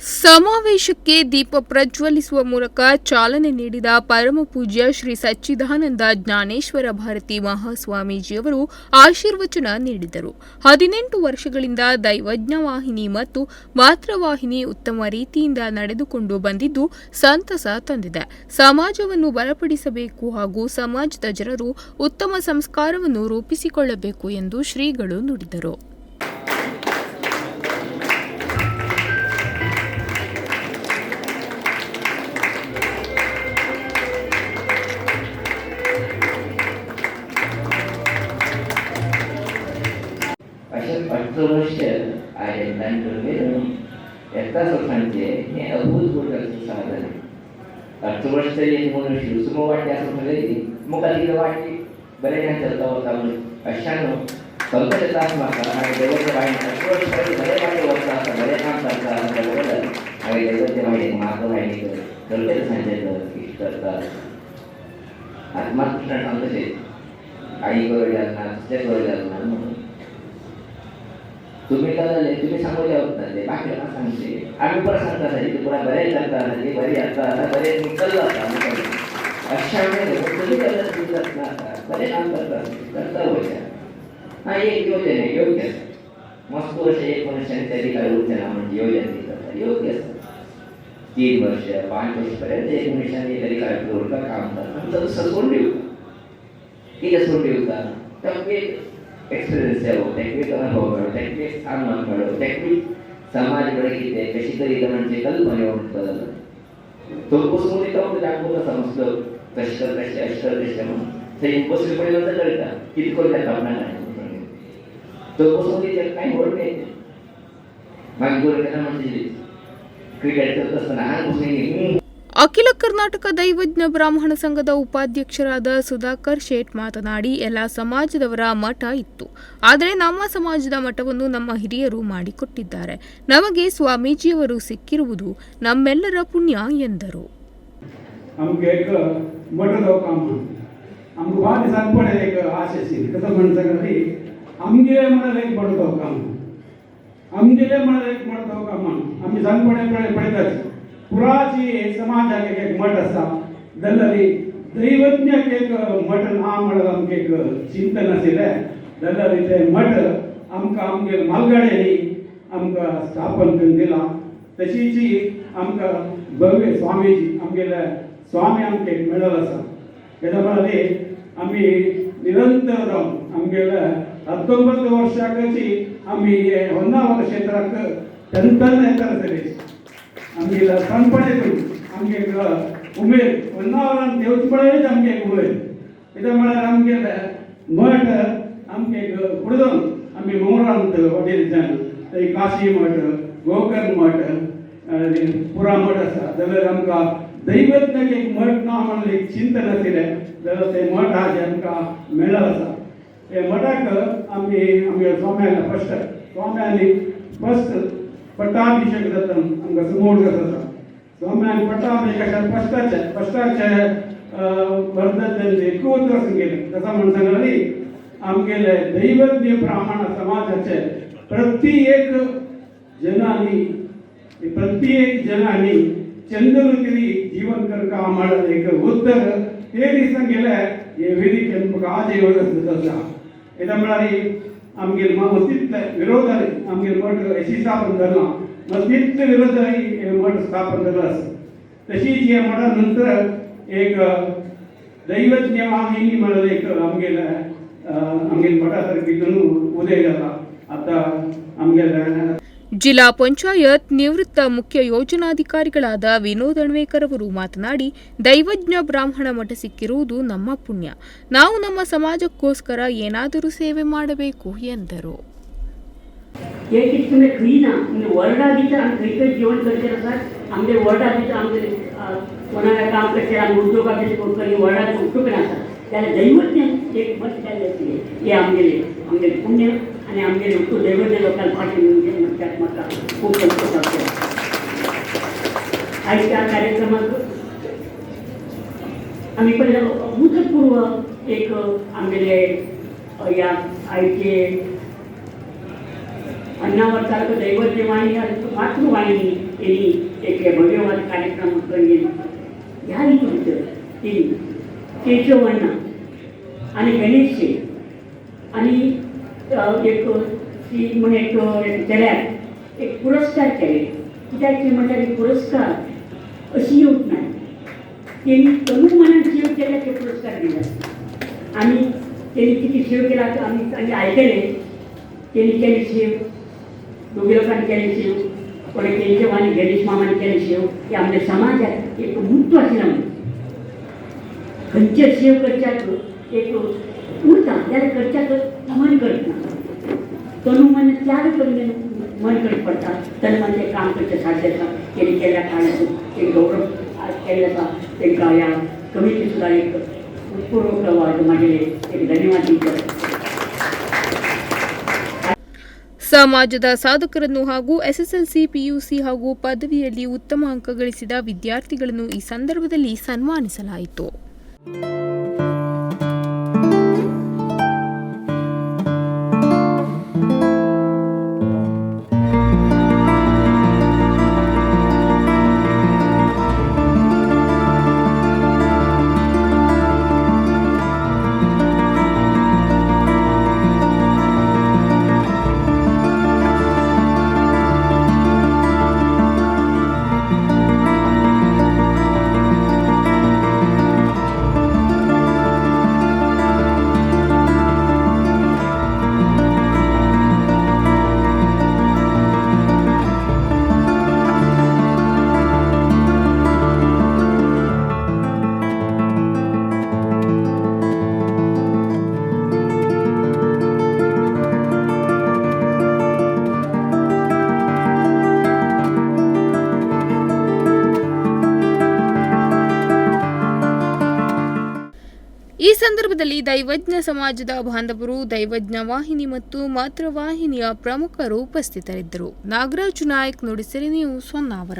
ಸಮಾವೇಶಕ್ಕೆ ದೀಪ ಪ್ರಜ್ವಲಿಸುವ ಮೂಲಕ ಚಾಲನೆ ನೀಡಿದ ಪರಮ ಪೂಜ್ಯ ಶ್ರೀ ಸಚ್ಚಿದಾನಂದ ಜ್ಞಾನೇಶ್ವರ ಭಾರತಿ ಮಹಾಸ್ವಾಮೀಜಿಯವರು ಆಶೀರ್ವಚನ ನೀಡಿದರು. ಹದಿನೆಂಟು ವರ್ಷಗಳಿಂದ ದೈವಜ್ಞ ವಾಹಿನಿ ಮತ್ತು ಮಾತೃವಾಹಿನಿ ಉತ್ತಮ ರೀತಿಯಿಂದ ನಡೆದುಕೊಂಡು ಬಂದಿದ್ದು ಸಂತಸ ತಂದಿದೆ. ಸಮಾಜವನ್ನು ಬಲಪಡಿಸಬೇಕು ಹಾಗೂ ಸಮಾಜದ ಜನರು ಉತ್ತಮ ಸಂಸ್ಕಾರವನ್ನು ರೂಪಿಸಿಕೊಳ್ಳಬೇಕು ಎಂದು ಶ್ರೀಗಳು ನುಡಿದರು. myself controversial, I inclined to remain. एकदा संस्थांचे हे अभूतपूर्व असं समाधान आहे. अर्थवर्ष तरी याची म्हणून शिवसमूह वाटते असं म्हणाले मग कधी वाटली बरे नाही चलता होता म्हणून अशानं पंकजता माता आणि देवाच्या बाहेर अर्थवर्ष तरी बरे वाटे वरता करता असं बरोबर आणि देवाच्या बाहेर मागं वाहिनी कल्पेत आत्मा आई म्हणून. तुम्ही कळले तुम्ही सांगले होत नाही बाकी सांगते आम्ही परत सांगता नाही तुम्हाला बरे सांगता नाही बरी आता आता बरेच निकललं होता आम्ही अशा वेळेला तुम्ही करत दिसत नका बरेच अंतर करता होत्या हा एक योग्य. मस्त वर्ष एक वर्षाने काय काही योजना म्हणजे योजना करतात योग्य. तीन वर्ष पाच वर्षपर्यंत एक वर्षाने तरी काय काम करतात. आमचं सोडून ठेवतात ठीक आहे सोडून ठेवतात तर एक्सपिरियन्स हो वैयक्तिक टेक्निक आम वैयक्तिक हो मिळो टेक्निक समाज बळकीते कशी तरी इतरांचे कल्पने उठतं तो बसून एका दाखवलं समजलं कष्ट कष्ट अष्ट मन से ते उपस्थित पडलं तर कितने किती कोणत्या कामना नाही तो बसून त्याच्यात काही बोलणे येते मागे बोलण्याला म्हणजे क्रिकेट करत असताना हा ಅಖಿಲ ಕರ್ನಾಟಕ ದೈವಜ್ಞ ಬ್ರಾಹ್ಮಣ ಸಂಘದ ಉಪಾಧ್ಯಕ್ಷರಾದ ಸುಧಾಕರ್ ಶೇಟ್ ಮಾತನಾಡಿ, ಎಲ್ಲ ಸಮಾಜದವರ ಮಠ ಇತ್ತು. ಆದರೆ ನಮ್ಮ ಸಮಾಜದ ಮಠವನ್ನು ನಮ್ಮ ಹಿರಿಯರು ಮಾಡಿಕೊಟ್ಟಿದ್ದಾರೆ. ನಮಗೆ ಸ್ವಾಮೀಜಿಯವರು ಸಿಕ್ಕಿರುವುದು ನಮ್ಮೆಲ್ಲರ ಪುಣ್ಯ ಎಂದರು. आमगे एक मटलो काम आमकां बाय दिसान पडे एक आश आशिल्ली कसो म्हणटा घरी आमगे म्हळ्यार एक मडतो काम आमगेले म्हळ्यार एक मडतो काम आमी सांगपणे पळय पळयतात पुराची समाजाक एक एक मठ आसा जाल्यार दैवज्ञाक एक मठ ना म्हणल्यार आमकां एक चिंतन आशिल्लें जाल्यार ते मठ आमकां आमगे मालगाड्यांनी आमकां स्थापन करून दिला तशीच आमकां भव्य स्वामीजी आमगेले स्वामी आमकां एक मेळल आसा तेच्या म्हळ्यार आमी निरंतर रावन आमगेले हत्तोंबत्त वर्सांची आमी हे होन्नावर क्षेत्राक तंत्र येता आमगे ನಮಗೆಲ್ಲ ಸಂಪಡಿತು ಹಂಗೆ ಉಮೆ ಒನ್ನಾವರ ದೇವತೆ ನಮಗೆ ಉಮೆ ಇದು ಮಾಡ ನಮಗೆ ಮಠ ನಮಗೆ ಕುಡಿದು ನಮಗೆ ಮೂರ ಅಂತ ಹೊಡೆದಿದ್ದಾನೆ ಈ ಕಾಶಿ ಮಠ ಗೋಕರ್ಣ ಮಠ ಪುರ ಮಠ ಸಹ. ಅದೆಲ್ಲ ನಮ್ಗೆ ದೈವತ್ನಾಗೆ ಮಠ ನಾಮಲ್ಲಿ ಚಿಂತನೆ ಸಿಲೆ ದೇವತೆ ಮಠ ಆಗಿ ನಮ್ಗೆ ಮೇಳ ಸಹ. ಮಠಕ್ಕೆ ನಮಗೆ ನಮಗೆ ಸ್ವಾಮಿಯನ್ನು ಫಸ್ಟ್ ಸ್ವಾಮಿಯಲ್ಲಿ ಫಸ್ಟ್ ಪಟ್ಟಾಭಿಷೇಕ ದತ್ತಂ ಅಂಗ ಸುಮೋಢ ಸ್ವಾಮಿಯಾಗಿ ಪಟ್ಟಾಭಿಷೇಕ ಸ್ಪಷ್ಟಾಚ ಸ್ಪಷ್ಟಾಚ ವರ್ಧದಲ್ಲಿ ಕೂತ್ರ ಸಂಗೇತ ದಸ ಮನಸಂಗಳಲ್ಲಿ ಆಮಗೆಲೆ ದೈವಜ್ಞ ಬ್ರಾಹ್ಮಣ ಸಮಾಜ છે પ્રત્યેક જનાની પ્રત્યેક જનાની ચંદ્રકરી જીવન કર કામ એક ઉત્તર તેરી સંગેલે એવી રીતે આજે યોગ થતા એના મળારી ते दिसा गेले हे वेदिकेन म्हाका आज एवढं आसा येता म्हळ्यार आमगेर मस्जिदले विरोधारी आमगेर मठ अशी स्थापन जालां मस्जिदले विरोधारी हे मठ स्थापन जालो आसा तशीच हे मठा नंतर एक दैवज्ञ वाहिनी म्हळ्यार एक आमगेले आमगेर मठा सारकी उदय जाला आतां आमगेले ಜಿಲ್ಲಾ ಪಂಚಾಯತ್ ನಿವೃತ್ತ ಮುಖ್ಯ ಯೋಜನಾಧಿಕಾರಿಗಳಾದ ವಿನೋದ್ ಅಣ್ವೇಕರ್ ಅವರು ಮಾತನಾಡಿ, ದೈವಜ್ಞ ಬ್ರಾಹ್ಮಣ ಮಠ ಸಿಕ್ಕಿರುವುದು ನಮ್ಮ ಪುಣ್ಯ. ನಾವು ನಮ್ಮ ಸಮಾಜಕ್ಕೋಸ್ಕರ ಏನಾದರೂ ಸೇವೆ ಮಾಡಬೇಕು ಎಂದರು. आमचे पुण्य आणि आमचे लोक दैवते लोकांना पाठी मिळून म्हणजे त्यात मला खूप संतोष आहे आज त्या कार्यक्रमात आम्ही पहिलं अभूतपूर्व एक आंबेले या आईचे अन्नावरसारखं आणि मातृवाणी यांनी एक भव्यवाद कार्यक्रम करेल ह्या निमित्त केशव अण्णा आणि गणेशचे आणि एक ती म्हणून एक विद्यालयात एक पुरस्कार केले. कित्याक म्हणल्यार हे पुरस्कार अशी येवंक ना त्यांनी कमी मनात जीव केल्या ते पुरस्कार दिला. आणि त्यांनी किती सेव केला आम्ही आम्ही ऐकले. त्यांनी केली सेव दोघी लोकांनी केली सेव कोणी त्यांच्या गणेश मामाने केली सेव हे आमच्या समाजात एक महत्त्व आशिल्लें म्हणून खंयचे सेव करच्याक एक उरता जाल्यार करच्याक मन करता तनू मन त्याग करून मन करत पडटा तन मन ते काम करचे साध्य आसा तेणी केल्या कारणाचो एक गौरव आज केले आसा तांकां ह्या कमिटी सुद्दां एक उत्पूर्वक म्हाजे एक धन्यवाद दिवचे ಸಮಾಜದ ಸಾಧಕರನ್ನು ಹಾಗೂ ಎಸ್ಎಸ್ಎಲ್ಸಿ ಪಿಯುಸಿ ಹಾಗೂ ಪದವಿಯಲ್ಲಿ ಉತ್ತಮ ಅಂಕ ಗಳಿಸಿದ ವಿದ್ಯಾರ್ಥಿಗಳನ್ನು ಈ ಸಂದರ್ಭದಲ್ಲಿ ಸನ್ಮಾನಿಸಲಾಯಿತು ಸಂದರ್ಭದಲ್ಲಿ ದೈವಜ್ಞ ಸಮಾಜದ ಬಾಂಧವರು, ದೈವಜ್ಞ ವಾಹಿನಿ ಮತ್ತು ಮಾತೃವಾಹಿನಿಯ ಪ್ರಮುಖರು ಉಪಸ್ಥಿತರಿದ್ದರು. ನಾಗರಾಜ್ ನಾಯಕ್, ನುಡಿಸಿರಿ ನೀವು ಹೊನ್ನಾವರ.